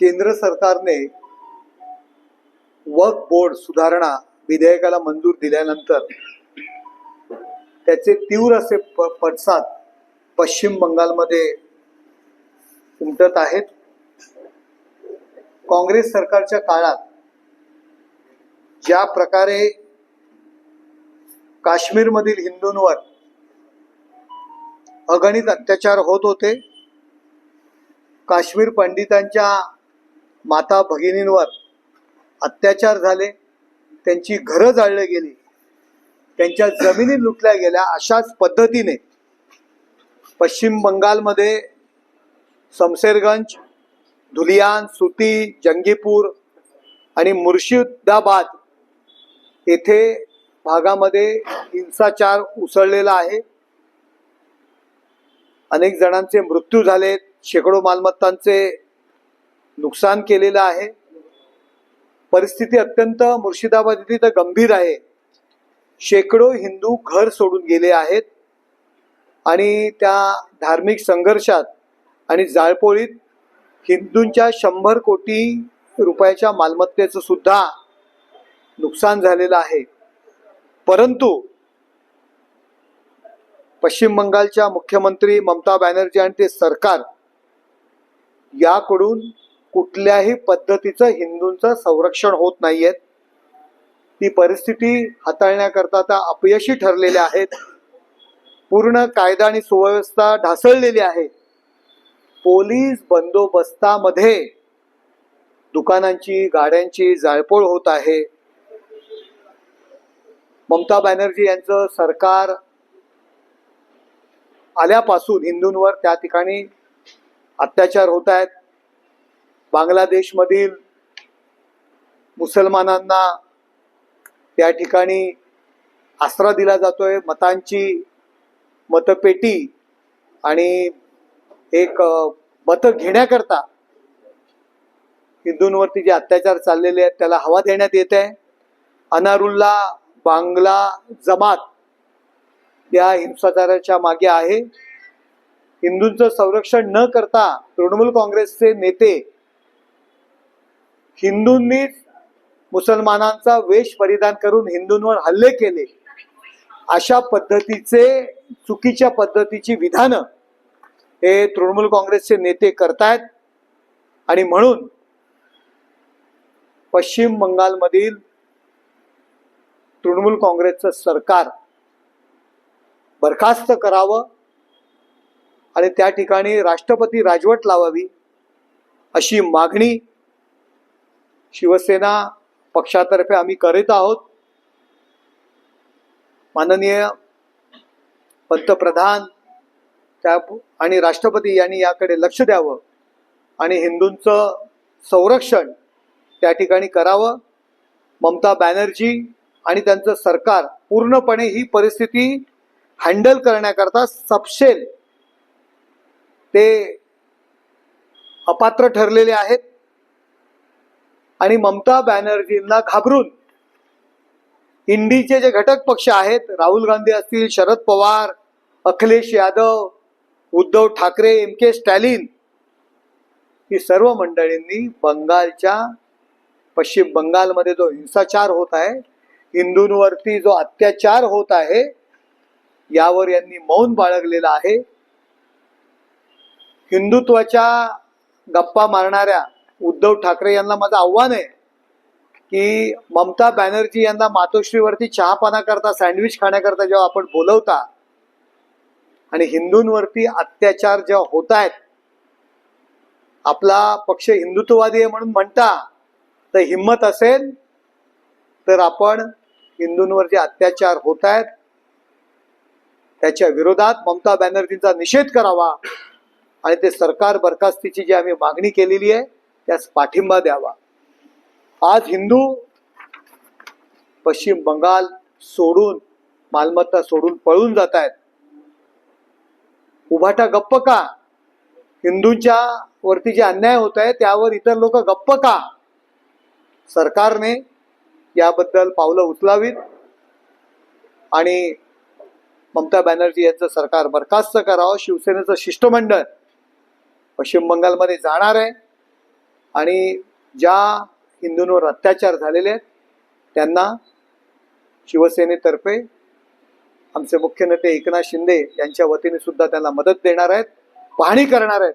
केंद्र सरकारने work board सुधारणा विधेयकाला मंजूर दिल्यानंतर त्याचे तीव्र असे पडसाद पश्चिम बंगालमध्ये उमटत आहेत. काँग्रेस सरकारच्या काळात ज्या प्रकारे काश्मीरमधील हिंदूंवर अगणित अत्याचार होत होते काश्मीर पंडितांच्या माता भगिनींवर अत्याचार झाले त्यांची घरं जाळली गेली त्यांच्या जमिनी लुटल्या गेल्या अशाच पद्धतीने. पश्चिम बंगालमध्ये समसेरगंज धुलियान सुती जंगीपूर आणि मुर्शिदाबाद येथे भागामध्ये हिंसाचार उसळलेला आहे. अनेक जणांचे मृत्यू झालेत शेकडो मालमत्तांचे नुकसान केलेलं आहे. परिस्थिती अत्यंत मुर्शिदाबाद इथे तर गंभीर आहे. शेकडो हिंदू घर सोडून गेले आहेत आणि त्या धार्मिक संघर्षात आणि जाळपोळीत हिंदूंच्या शंभर कोटी रुपयाच्या मालमत्तेचं सुद्धा नुकसान झालेलं आहे. परंतु पश्चिम बंगालच्या मुख्यमंत्री ममता बॅनर्जी आणि ते सरकार याकडून कुठल्याही पद्धतीचं हिंदूंचं संरक्षण होत नाहीयेत. ती परिस्थिती हाताळण्याकरता त्या अपयशी ठरलेल्या आहेत. पूर्ण कायदा आणि सुव्यवस्था ढासळलेली आहे. पोलीस बंदोबस्तामध्ये दुकानांची गाड्यांची जाळपोळ होत आहे. ममता बॅनर्जी यांचं सरकार आल्यापासून हिंदूंवर त्या ठिकाणी अत्याचार होत आहेत. बांगलादेशमधील मुसलमानांना त्या ठिकाणी आसरा दिला जातोय. मतांची मतपेटी आणि एक मतं घेण्याकरता हिंदूंवरती जे अत्याचार चाललेले आहेत त्याला हवा देण्यात येत आहे. अनारुल्ला बांगला जमात या हिंसाचाराच्या मागे आहे. हिंदूंचं संरक्षण न करता तृणमूल काँग्रेसचे नेते हिंदूंनीच मुसलमानांचा वेश परिधान करून हिंदूंवर हल्ले केले. अशा पद्धतीचे चुकीच्या पद्धतीची विधानं हे तृणमूल काँग्रेसचे नेते करतायत. आणि म्हणून पश्चिम बंगालमधील तृणमूल काँग्रेसचं सरकार बरखास्त करावं आणि त्या ठिकाणी राष्ट्रपती राजवट लावावी अशी मागणी शिवसेना पक्षातर्फे आम्ही करीत आहोत. माननीय पंतप्रधान त्या आणि राष्ट्रपती यांनी याकडे लक्ष द्यावं आणि हिंदूंचं संरक्षण त्या ठिकाणी करावं. ममता बॅनर्जी आणि त्यांचं सरकार पूर्णपणे ही परिस्थिती हँडल करण्याकरता सपशेल ते अपात्र ठरलेले आहेत. आणि ममता बॅनर्जींना घाबरून इंडीचे जे घटक पक्ष आहेत राहुल गांधी असतील शरद पवार अखिलेश यादव उद्धव ठाकरे एम के स्टॅलिन ही सर्व मंडळींनी बंगालच्या पश्चिम बंगालमध्ये जो हिंसाचार होत आहे हिंदूंवरती जो अत्याचार होत आहे यावर यांनी मौन बाळगलेलं आहे. हिंदुत्वाच्या गप्पा मारणाऱ्या उद्धव ठाकरे यांना माझं आव्हान आहे की ममता बॅनर्जी यांना मातोश्रीवरती चहापाना करता सँडविच खाण्याकरता जेव्हा आपण बोलवता आणि हिंदूंवरती अत्याचार जेव्हा होत आहेत आपला पक्ष हिंदुत्ववादी आहे म्हणून म्हणता तर हिंमत असेल तर आपण हिंदूंवर जे अत्याचार होत आहेत त्याच्या विरोधात ममता बॅनर्जींचा निषेध करावा आणि ते सरकार बरखास्तीची जी आम्ही मागणी केलेली आहे त्यास पाठिंबा द्यावा. आज हिंदू पश्चिम बंगाल सोडून मालमत्ता सोडून पळून जात आहेत उभाटा गप्प का? हिंदूंच्या वरती जे अन्याय होत आहे त्यावर इतर लोक गप्प का? सरकारने याबद्दल पावलं उचलावीत आणि ममता बॅनर्जी यांचं सरकार बरखास्त करावं. शिवसेनेचं शिष्टमंडळ पश्चिम बंगालमध्ये जाणार आहे. आणि ज्या हिंदूंवर अत्याचार झालेले आहेत त्यांना शिवसेनेतर्फे आमचे मुख्य नेते एकनाथ शिंदे यांच्या वतीने सुद्धा त्यांना मदत देणार आहेत पाहणी करणार आहेत.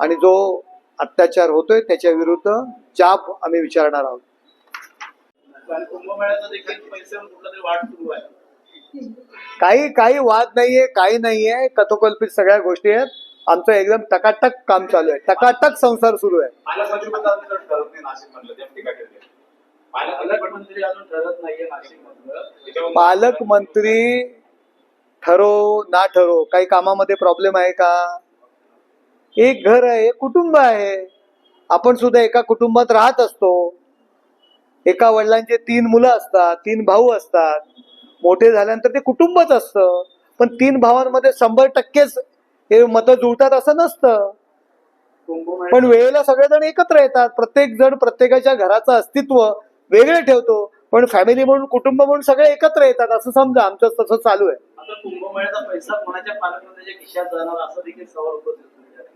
आणि जो अत्याचार होतोय त्याच्या विरुद्ध जाब आम्ही विचारणार आहोत. काही काही वाद नाहीये काही नाहीये. कथोकल्पित सगळ्या गोष्टी आहेत. आमचं एकदम टकाटक काम चालू आहे. टकाटक संसार सुरू आहे. पालकमंत्री ठरो ना ठरो काही कामामध्ये प्रॉब्लेम आहे का? एक घर आहे एक कुटुंब आहे. आपण सुद्धा एका कुटुंबात राहत असतो. एका वडिलांचे तीन मुलं असतात तीन भाऊ असतात. मोठे झाल्यानंतर ते कुटुंबच असतं. पण तीन भावांमध्ये शंभर टक्केच हे मतं जुळतात असं नसतं पण वेळेला सगळेजण एकत्र येतात प्रत्येक जण प्रत्येकाच्या घराचं अस्तित्व वेगळे ठेवतो पण फॅमिली म्हणून कुटुंब म्हणून सगळे एकत्र येतात असं समजा आमचं तसं चालू आहे आता कुंभमेळ्याचा पैसा कोणाच्या पालकमंत्र्याच्या खिशात जाणार असं देखील सवाल उपस्थित होतो.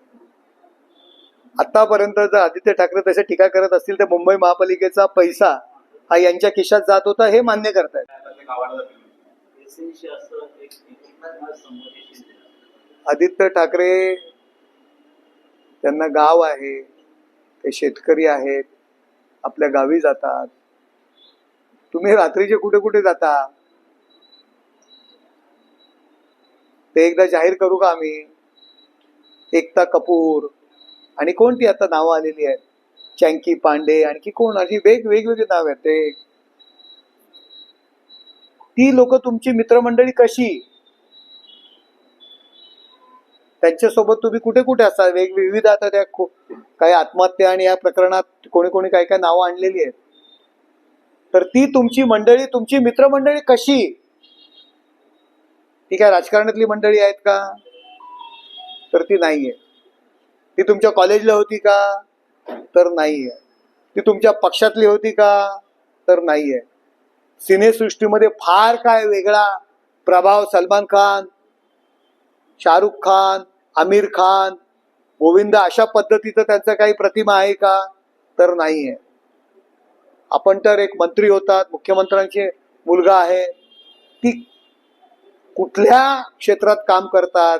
आतापर्यंत जर आदित्य ठाकरे तसे टीका करत असतील तर मुंबई महापालिकेचा पैसा हा यांच्या खिशात जात होता हे मान्य करतायत आदित्य ठाकरे त्यांना गाव आहे ते शेतकरी आहेत आपल्या गावी जातात. तुम्ही रात्रीचे कुठे कुठे जाता? ते एकदा जाहीर करू का आम्ही? एकता कपूर. आणि कोणती आता नावं आलेली आहेत? चँकी पांडे आणखी कोण? अशी वेग वेगवेगळी नाव आहेत. ते ती लोक तुमची मित्रमंडळी कशी? त्यांच्यासोबत तुम्ही कुठे कुठे असाल? वेग विविध आता त्या काही आत्महत्या आणि या प्रकरणात कोणी कोणी काय काय नावं आणलेली आहेत. तर ती तुमची मंडळी तुमची मित्रमंडळी कशी? ती काय राजकारणातली मंडळी आहेत का? तर ती नाहीये. ती तुमच्या कॉलेजला होती का? तर नाहीये. ती तुमच्या पक्षातली होती का? तर नाहीये. सिनेसृष्टीमध्ये फार काय वेगळा प्रभाव सलमान खान शाहरुख खान आमिर खान गोविंद अशा पद्धतीचं त्यांचं काही प्रतिमा आहे का? तर नाही आहे आपण तर एक मंत्री होतात मुख्यमंत्र्यांचे मुलगा आहे. ती कुठल्या क्षेत्रात काम करतात?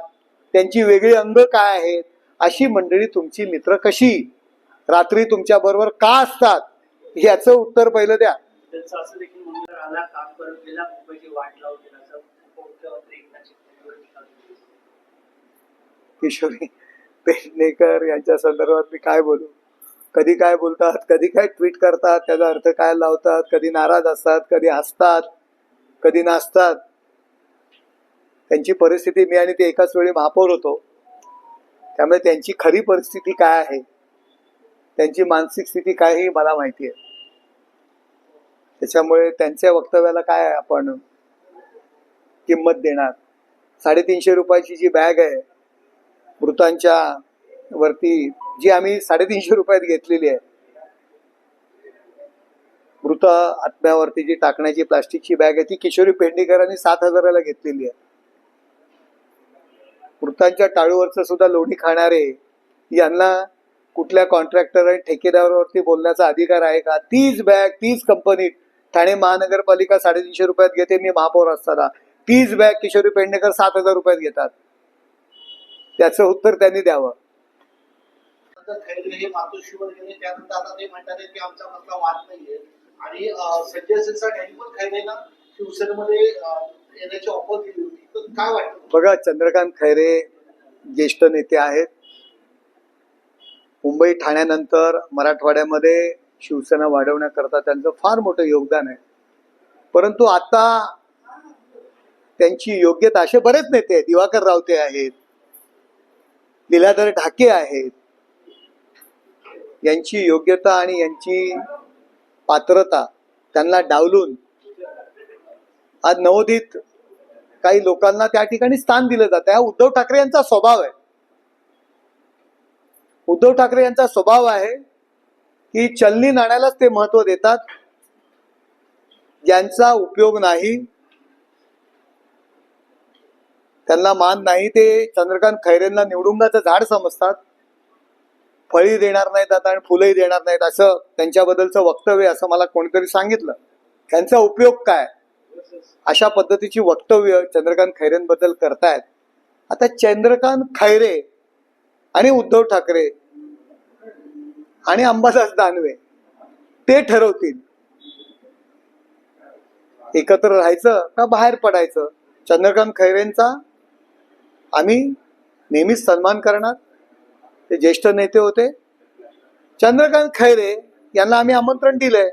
त्यांची वेगळी अंग काय आहेत? अशी मंडळी तुमची मित्र कशी? रात्री तुमच्या बरोबर का असतात? याचं उत्तर पहिलं द्या त्यांचं असं देखील म्हणणं आला काम करत गेला मुंबईची वाट लावली असं मुख्यमंत्री एकनाथ शिंदे टीका केली. किशोरी पेडणेकर यांच्या संदर्भात मी काय बोलू? कधी काय बोलतात कधी काय ट्विट करतात त्याचा अर्थ काय लावतात कधी नाराज असतात कधी हसतात कधी नाचतात. त्यांची परिस्थिती मी आणि ते एकाच वेळी महापौर होतो. त्यामुळे त्यांची खरी परिस्थिती काय आहे? त्यांची मानसिक स्थिती काय ही मला माहिती आहे. त्याच्यामुळे त्यांच्या वक्तव्याला काय आपण किंमत देणार? साडेतीनशे रुपयाची जी बॅग आहे मृतांच्या वरती जी आम्ही साडेतीनशे रुपयात घेतलेली आहे. मृत आत्म्यावरती जी टाकण्याची प्लास्टिकची बॅग आहे ती किशोरी पेंडीकरांनी सात हजाराला घेतलेली आहे. मृतांच्या टाळूवरचं सुद्धा लोणी खाणारे यांना कुठल्या कॉन्ट्रॅक्टर आणि ठेकेदारावरती बोलण्याचा अधिकार आहे का? तीच बॅग तीच कंपनी ठाणे महानगरपालिका साडेतीनशे रुपयात घेते मी महापौर असताना. तीच बॅग किशोरी पेडणेकर सात हजार रुपयात घेतात. त्याचं उत्तर त्यांनी द्यावं. नंतर खैरे हे मातोश्रीवर गेले त्यानंतर आता ते म्हणतात आहेत की आमचा मधला वाद नाहीये. आणि अं, संजय सिरसाट यांनी पण खैरेंना शिवसेनेमध्ये अं, येण्याची ऑफर दिली होती. तर काय वाटतं? बघा चंद्रकांत खैरे ज्येष्ठ नेते आहेत. मुंबई ठाण्यानंतर मराठवाड्यामध्ये शिवसेना वाढवण्याकरता त्यांचं फार मोठं योगदान आहे. परंतु आता त्यांची योग्यता असे बरेच नेते दिवाकर रावते आहेत. लीलाधर ढाके आहेत. यांची योग्यता आणि यांची पात्रता त्यांना डावलून आज नवोदित काही लोकांना त्या ठिकाणी स्थान दिलं जातं. हा उद्धव ठाकरे यांचा स्वभाव आहे. उद्धव ठाकरे यांचा स्वभाव आहे की चलनी नाण्यालाच ते महत्त्व देतात. ज्यांचा उपयोग नाही. त्यांना मान नाही ते चंद्रकांत खैरेंना निवडुंगाचं झाड समजतात. फळी देणार नाहीत आता आणि फुलंही देणार नाहीत असं त्यांच्याबद्दलचं वक्तव्य असं मला कोणीतरी सांगितलं. त्यांचा उपयोग काय? अशा पद्धतीची वक्तव्य चंद्रकांत खैरेंबद्दल करतायत. आता चंद्रकांत खैरे आणि उद्धव ठाकरे आणि अंबादास दानवे ते ठरवतील. एकत्र राहायचं का बाहेर पडायचं? चंद्रकांत खैरेंचा आम्ही नेहमीच सन्मान करणार. ते ज्येष्ठ नेते होते. चंद्रकांत खैरे यांना आम्ही आमंत्रण दिलंय.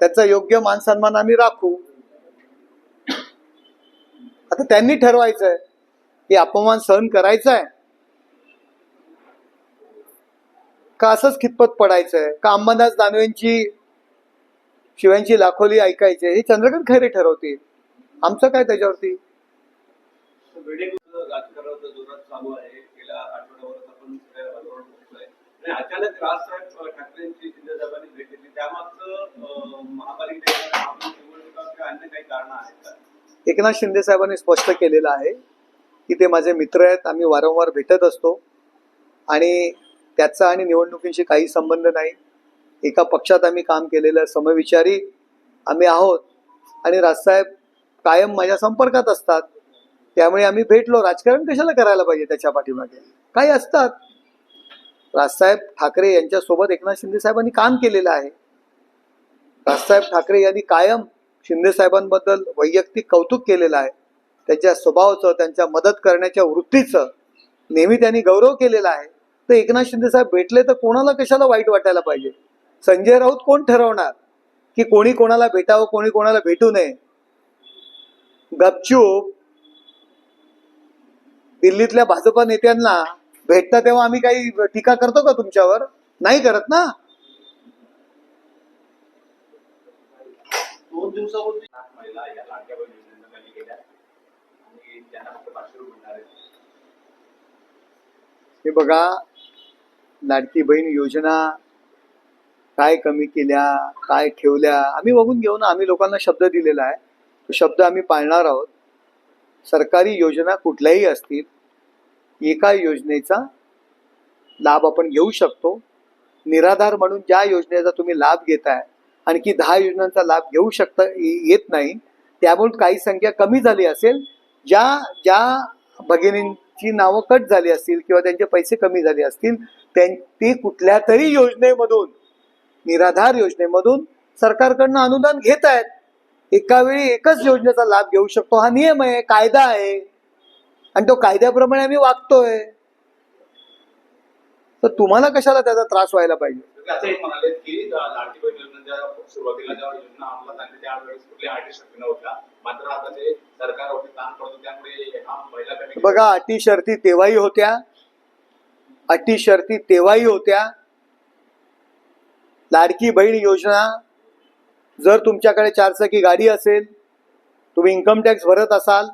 त्याचा योग्य मान सन्मान आम्ही राखू. आता त्यांनी ठरवायचंय की अपमान सहन करायचा आहे का असंच खितपत पडायचंय? का अंबादास दानवेंची शिवांची लाखोली ऐकायची हे चंद्रकांत खैरे ठरवतील. आमचं काय त्याच्यावरती? अचानक राजसाहेब ठाकरेंची भेट घेतली. त्यामागचं महापालिकेच्या अन्य काही कारण आहेत का? एकनाथ शिंदे साहेबांनी स्पष्ट केलेलं आहे की ते माझे मित्र आहेत. आम्ही वारंवार भेटत असतो. आणि त्याचा आणि निवडणुकींशी काही संबंध नाही. एका पक्षात आम्ही काम केलेलं समविचारी आम्ही आहोत. आणि राजसाहेब कायम माझ्या संपर्कात असतात. त्यामुळे आम्ही भेटलो. राजकारण कशाला करायला पाहिजे त्याच्या पाठीमागे? काही असतात. राजसाहेब ठाकरे यांच्यासोबत एकनाथ शिंदे साहेबांनी काम केलेलं आहे. राजसाहेब ठाकरे यांनी कायम शिंदे साहेबांबद्दल वैयक्तिक कौतुक केलेलं आहे. त्यांच्या स्वभावाचं त्यांच्या मदत करण्याच्या वृत्तीचं नेहमी त्यांनी गौरव केलेला आहे. तर एकनाथ शिंदे साहेब भेटले तर कोणाला कशाला वाईट वाटायला पाहिजे? संजय राऊत कोण ठरवणार? की कोणी कोणाला भेटावं कोणी कोणाला भेटू नये? गपचूप दिल्लीतल्या भाजपा नेत्यांना भेटता तेव्हा आम्ही काही टीका करतो का तुमच्यावर? नाही करत ना? दोन दिवसापूर्वी हे बघा लाडकी बहीण योजना काय कमी केल्या काय ठेवल्या आम्ही बघून घेऊ ना आम्ही लोकांना शब्द दिलेला आहे. तो शब्द आम्ही पाळणार आहोत. सरकारी योजना कुठल्याही असतील एका योजनेचा लाभ आपण घेऊ शकतो. निराधार म्हणून ज्या योजनेचा तुम्ही लाभ घेताय आणखी दहा योजनांचा लाभ घेऊ शकता येत नाही त्यामुळे काही संख्या कमी झाली असेल ज्या ज्या भगिनींची नावं कट झाली असतील किंवा त्यांचे पैसे कमी झाले असतील त्यां- ते कुठल्या तरी योजनेमधून निराधार योजनेमधून सरकारकडनं अनुदान घेत आहेत एका वेळी एकच योजनेचा लाभ घेऊ शकतो. हा नियम आहे कायदा आहे. आणि तो कायद्याप्रमाणे आम्ही वागतोय. तर तुम्हाला कशाला त्याचा त्रास व्हायला पाहिजे? हा बघा अटी शर्ती तेव्हाही होत्या. अटी शर्ती तेव्हाही होत्या. लाडकी बहीण योजना जर तुमच्याकडे चारचाकी गाडी असेल तुम्ही इन्कम टॅक्स भरत असाल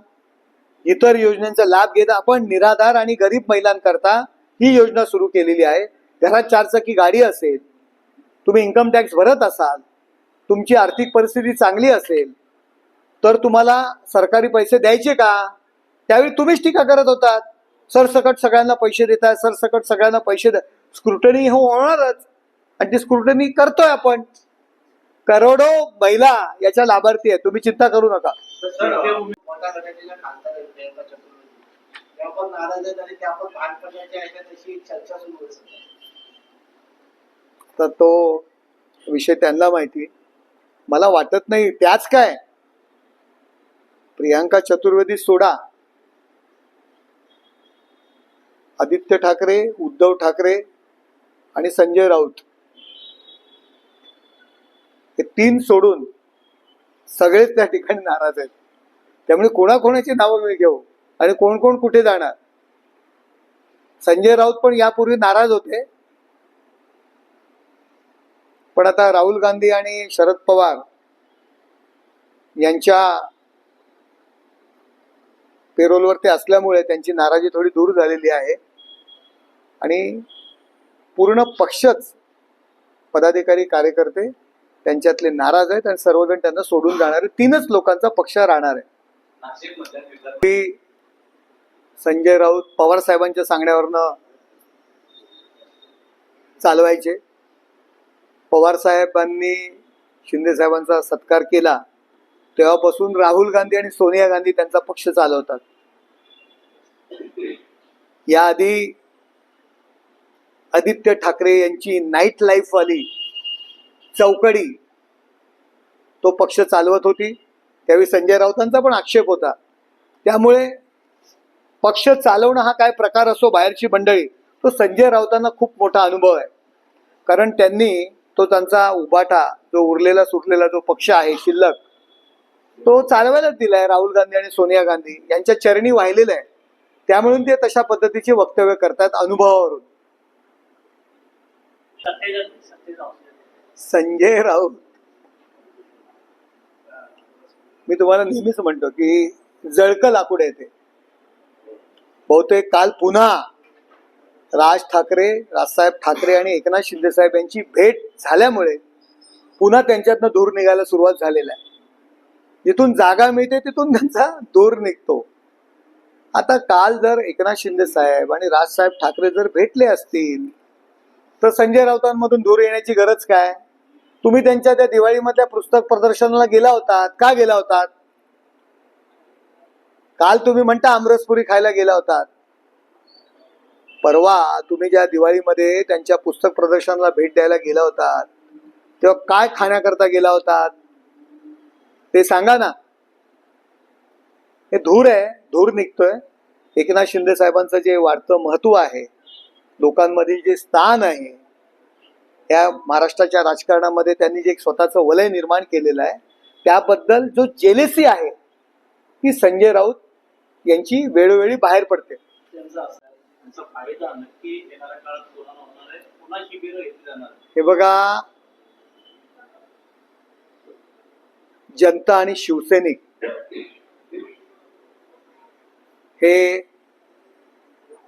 इतर योजनांचा लाभ घेत आपण निराधार आणि गरीब महिलांकरता ही योजना सुरू केलेली आहे. घरात चारचाकी गाडी असेल तुम्ही इन्कम टॅक्स भरत असाल तुमची आर्थिक परिस्थिती चांगली असेल तर तुम्हाला सरकारी पैसे द्यायचे का? त्यावेळी तुम्हीच टीका करत होतात. सरसकट सगळ्यांना पैसे देताय सरसकट सगळ्यांना पैसे द्या स्क्रुटनी हो होणारच. आणि ती स्क्रुटनी करतोय आपण. करोडो महिला याच्या लाभार्थी आहेत. तुम्ही चिंता करू नका. तर तो विषय त्यांना माहिती. मला वाटत नाही त्याच काय? प्रियांका चतुर्वेदी सोडा. आदित्य ठाकरे उद्धव ठाकरे आणि संजय राऊत. हे तीन सोडून सगळेच त्या ठिकाणी नाराज आहेत. त्यामुळे कोणाकोणाची नावं मी घेऊ आणि कोण कोण कुठे जाणार? संजय राऊत पण यापूर्वी नाराज होते. पण आता राहुल गांधी आणि शरद पवार यांच्या पेरोलवरती असल्यामुळे त्यांची नाराजी थोडी दूर झालेली आहे. आणि पूर्ण पक्षच पदाधिकारी कार्यकर्ते त्यांच्यातले नाराज आहेत आणि सर्वजण त्यांना सोडून जाणार तीनच लोकांचा पक्ष राहणार आहे. की संजय राऊत पवार साहेबांच्या सांगण्यावरनं चालवायचे. पवार साहेबांनी शिंदे साहेबांचा सत्कार केला. तेव्हापासून राहुल गांधी आणि सोनिया गांधी त्यांचा पक्ष चालवतात. याआधी आदित्य ठाकरे यांची नाईट लाईफ वाली चौकडी. तो पक्ष चालवत होती. त्यावेळी संजय राऊतांचा पण आक्षेप होता. त्यामुळे पक्ष चालवणं हा काय प्रकार असो बाहेरची मंडळी तो संजय राऊतांना खूप मोठा अनुभव आहे. कारण त्यांनी तो त्यांचा उबाटा जो उरलेला सुटलेला जो पक्ष आहे शिल्लक तो चालवायलाच दिलाय राहुल गांधी आणि सोनिया गांधी. यांच्या चरणी वाहिलेला आहे. त्यामुळे ते तशा पद्धतीचे वक्तव्य करतात अनुभवावरून. संजय राऊत. मी तुम्हाला नेहमीच म्हणतो की जळकं लाकूड येते बहुतेक काल पुन्हा राज ठाकरे राजसाहेब ठाकरे आणि एकनाथ शिंदे साहेब यांची भेट झाल्यामुळे पुन्हा त्यांच्यातनं दूर निघायला सुरुवात झालेला आहे. जिथून जागा मिळते तिथून त्यांचा दूर निघतो. आता काल जर एकनाथ शिंदे साहेब आणि राजसाहेब ठाकरे जर भेटले असतील तर संजय राऊतांमधून दूर येण्याची गरज काय? तुम्ही त्यांच्या त्या दिवाळीमधल्या पुस्तक प्रदर्शनाला गेला होतात. का गेला होतात? काल तुम्ही म्हणता आमरसपुरी खायला गेला होतात. परवा तुम्ही ज्या दिवाळीमध्ये त्यांच्या पुस्तक प्रदर्शनाला भेट द्यायला गेला होतात तेव्हा काय खाण्याकरता गेला होतात? ते सांगा ना. हे धूर आहे धूर निघतोय. एकनाथ शिंदे साहेबांचं जे वाढतं महत्त्व आहे लोकांमधील जे स्थान आहे या महाराष्ट्राच्या राजकारणामध्ये त्यांनी जे एक स्वतःचं वलय निर्माण केलेलं आहे त्याबद्दल जो जेलेसी आहे ती संजय राऊत यांची वेळोवेळी बाहेर पडते. हे बघा जनता आणि शिवसैनिक हे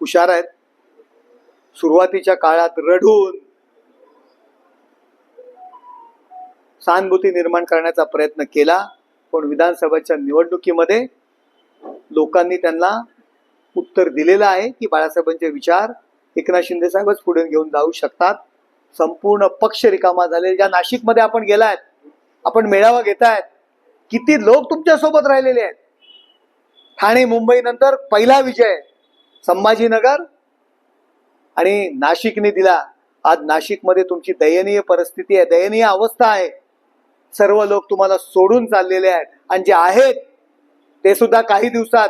हुशार आहेत. सुरुवातीच्या काळात रडून सहानुभूती निर्माण करण्याचा प्रयत्न केला. पण विधानसभेच्या निवडणुकीमध्ये लोकांनी त्यांना उत्तर दिलेलं आहे की बाळासाहेबांचे विचार एकनाथ शिंदे साहेबच पुढे घेऊन जाऊ शकतात. संपूर्ण पक्ष रिकामा झाले ज्या नाशिकमध्ये आपण गेलायत आपण मेळावा घेतायत किती लोक तुमच्यासोबत राहिलेले आहेत. ठाणे मुंबई नंतर पहिला विजय संभाजीनगर आणि नाशिकने दिला. आज नाशिकमध्ये तुमची दयनीय परिस्थिती आहे दयनीय अवस्था आहे. सर्व लोक तुम्हाला सोडून चाललेले आहेत. आणि जे आहेत ते सुद्धा काही दिवसात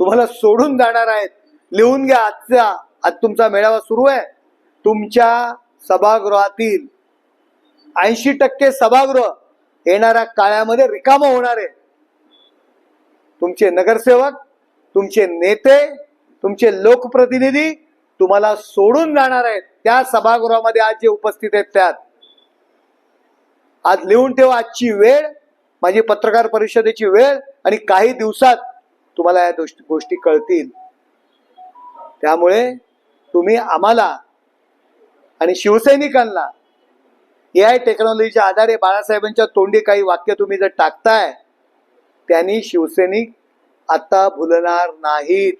तुम्हाला सोडून जाणार आहेत. लिहून घ्या आजचा आज तुमचा मेळावा सुरू आहे. तुमच्या सभागृहातील ऐंशी टक्के सभागृह येणाऱ्या काळामध्ये रिकामं होणार आहे. तुमचे नगरसेवक तुमचे नेते तुमचे लोकप्रतिनिधी तुम्हाला सोडून जाणार आहेत. त्या सभागृहामध्ये आज जे उपस्थित आहेत त्यात. आज लिहून ठेवा आजची वेळ माझी पत्रकार परिषदेची वेळ आणि काही दिवसात तुम्हाला या गोष्टी गोष्टी कळतील. त्यामुळे तुम्ही आम्हाला आणि शिवसैनिकांना ए आय टेक्नॉलॉजीच्या आधारे बाळासाहेबांच्या तोंडी काही वाक्य तुम्ही जर टाकताय त्यांनी शिवसैनिक आता भुलणार नाहीत.